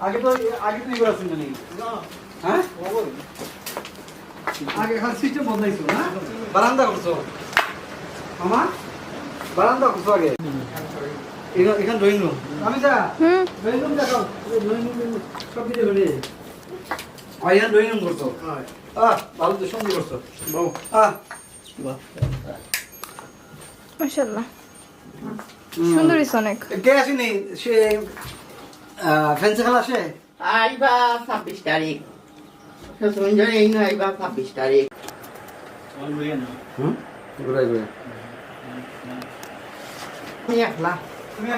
আগে তো আগে তো এগুলো শুনে নেই হ্যাঁ? আগে খালি সিস্টেম বদলাইছো না? বারান্দা করছ। মামা বারান্দা করছ আগে? এখানে এখানে ড্রয়িং রুম আমি যা। হুম। ড্রয়িং রুম দেখাও। ড্রয়িং রুম সব কিছু হলে আর ড্রয়িং রুম করছ? আহ ভালো তো সুন্দর করছ। বউ আহ। মাশাআল্লাহ। সুন্দর হইছে অনেক। কে আসেনি? সে ফেন্সে খেলা আসে আইবা ছাব্বিশ তারিখ। এই নয় আইবা ছাব্বিশ তারিখ। হুম? ঘুরাই ঘুরাই একলা। তুমি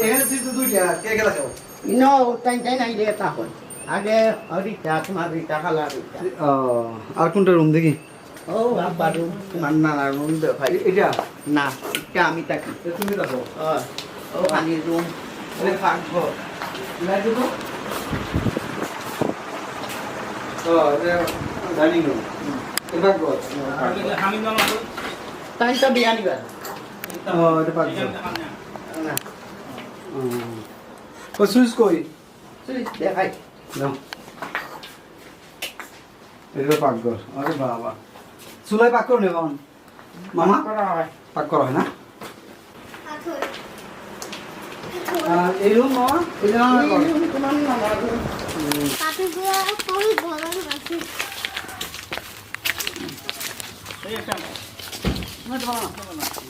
এখানে দুইটা কে খাও ইনো রে তখন আগে তোমার খালা আর কোনটা রুম দেখি? ও আব্বা রুম তোমার নানা রুম দেখাই এ- এটা? না এটা আমি থাকি। তুমি ও খালি রুম ও ডাইনিং রুম তাই তো বিয়া নিবা। ও এটা না ও সুইচ কই? দেখাই। দাও। এটা পাকঘর আরে বাবা। চুলাই পাক করো নেবান মামা? পাক করা হয়। না? এই রুম মামা? এই। এই রুম তোমার রুম পাথরগুলো খুবই বড় আছে। আমি যা ভিডিও আমার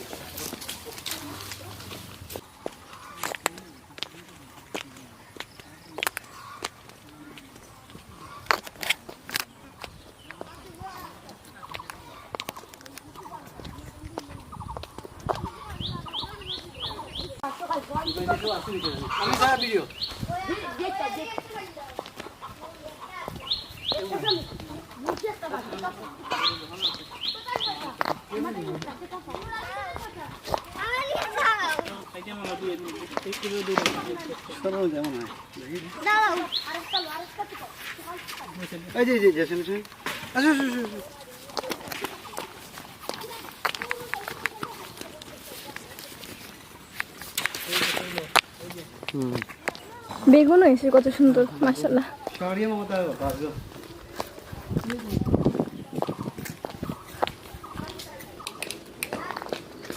আরেকটা আরেকটা তো এই যে যে যে শুনুন শুনুন আসো আসো আসো, আসো হুম বেগুন হয়েছে কত সুন্দর বাজো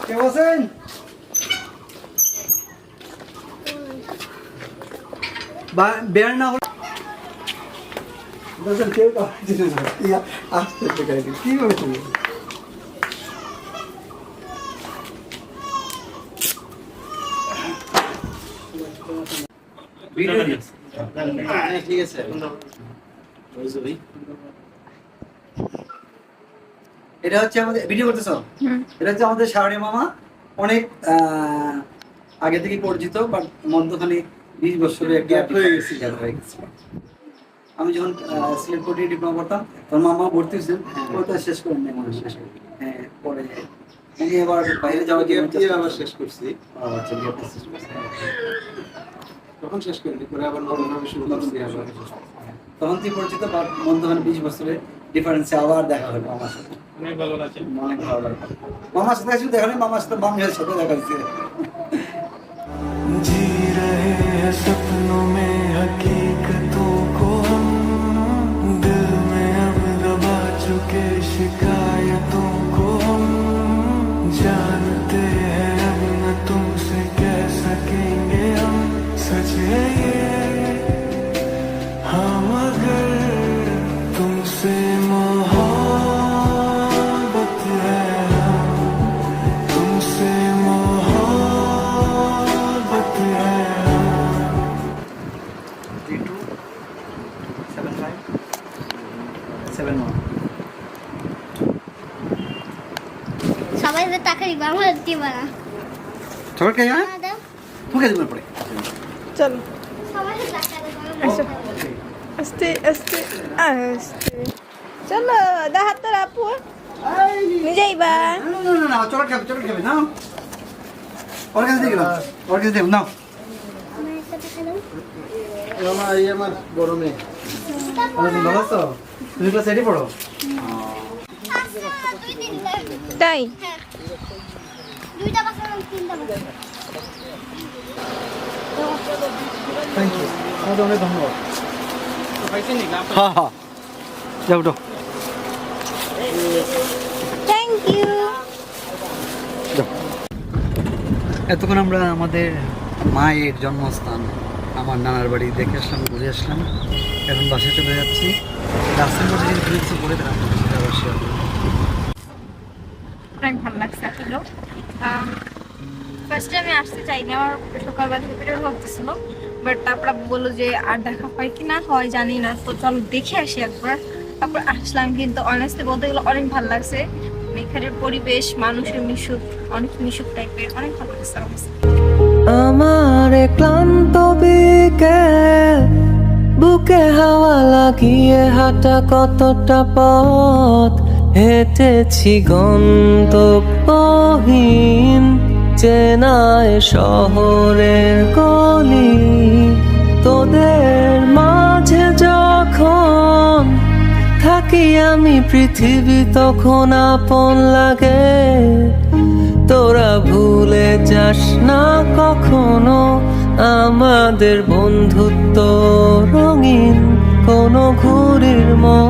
কে না তুমি ঠিক আছে এটা হচ্ছে আমাদের ভিডিও করতেছো? এটা হচ্ছে আমাদের শাহরি মামা। অনেক আহ, আগে থেকে পরিচিত বাট মধ্যখানে বিশ বছরের একটা হয়ে গেছে হয়ে গেছে। আমি যখন সিলেট কোর্টে ডিপ্লোমা করতাম তখন মামা ভর্তি হয়েছেন ওটা শেষ করেন নাই মনে শেষ করেন। হ্যাঁ পরে। উনি এবার বাইরে যাওয়া গিয়ে আবার শেষ করছি। আচ্ছা, শেষ করছেন। তখন শেষ করিনি পরে আবার নতুন ভাবে শুরু করছি আবার তখন থেকে পরিচিত বাট মধ্যখানে বিশ বছরের ডিফারেন্সে আবার দেখা হলো আমার সাথে অনেক ভালো লাগছে অনেক ভালো লাগলো মামার সাথে শুধু দেখা নেই মামার সাথে মামির সাথে দেখা দিচ্ছে जी रहे हैं सपनों में हकीकतों को हम दिल में अब दबा चुके शिकायतों को हम जानते সবাই তো টাকা দিবা দিবা না। সবার কে হ্যাঁ তোকে দেবেন পরে। চলো। আচ্ছা। আস্তে আস্তে আস্তে। চলো দা হাত ধরো আপু। নিজেই বা চলো খাবে চলো খাবে না ওর কাছে দিয়ে ওর কাছে দেব নাও। আমার এই আমার ভালো আছো? তুমি ক্লাস পড়ো? তাই? হ্যাঁ। দুইটা তিনটা থ্যাংক ইউ তোমাদের অনেক ধন্যবাদ হ্যাঁ হ্যাঁ যাও উঠো থ্যাংক ইউ এতক্ষণ আমরা আমাদের মায়ের জন্মস্থান আমার নানার বাড়ি দেখে আসলাম ঘুরে আসলাম। এখন বাসায় চলে যাচ্ছি। রাস্তার মধ্যে যদি কিছু কিছু করে দিলাম সেটা। অনেক ভালো লাগছে ফার্স্টে আমি আসতে চাইনি, আমার সকালবেলা থেকে পেটের ভাবতেছিল বাট তারপর বলল যে আর দেখা হয় কি না, হয় জানি না, তো চলো দেখে আসি একবার। তারপর আসলাম, কিন্তু অনেস্টলি বলতে গেলে অনেক ভালো লাগছে। এখানের পরিবেশ, মানুষের মিশুক, অনেক মিশুক টাইপের অনেক ভালো লাগছে আমার ক্লান্ত বিকেল বুকে হাওয়া লাগিয়ে হাঁটা কতটা পথ? হেঁটেছি গন্তব্যহীন চেনায় শহরের গলি, তোদের মাঝে যখন থাকি আমি পৃথিবী, তখন আপন লাগে। তোরা ভুলে যাস না কখনো আমাদের বন্ধুত্ব রঙিন কোনো ঘুরির মতো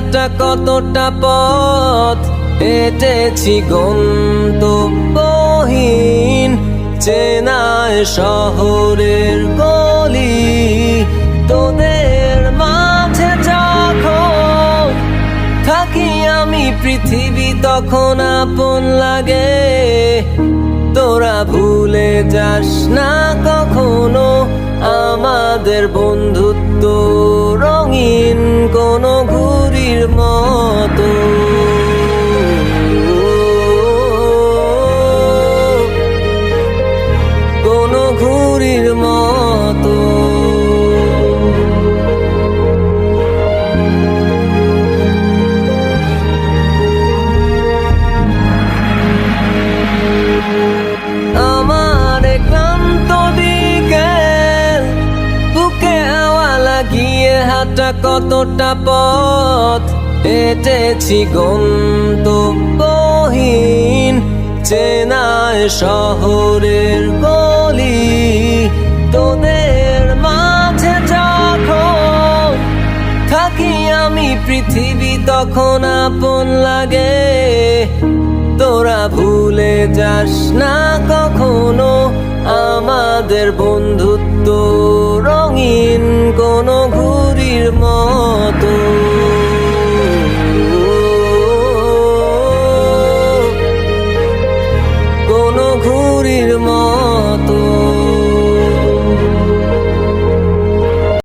হাঁটা কতটা পথ? হেঁটেছি গন্তব্যহীন চেনায় শহরের গলি। তোদের মাঝে যখন থাকি আমি, পৃথিবী তখন আপন লাগে। তোরা ভুলে যাস না কখনো আমাদের বন্ধুত্ব রঙিন কোনো ঘুরির হাঁটা কতটা পথ হেঁটেছি গন্তব্যহীন চেনায় শহরের গলি, তোদের মাঝে যখন থাকি আমি পৃথিবী তখন আপন লাগে। তোরা ভুলে যাস না কখনো আমাদের বন্ধুত্ব রঙিন কোনো ঘুরির মতো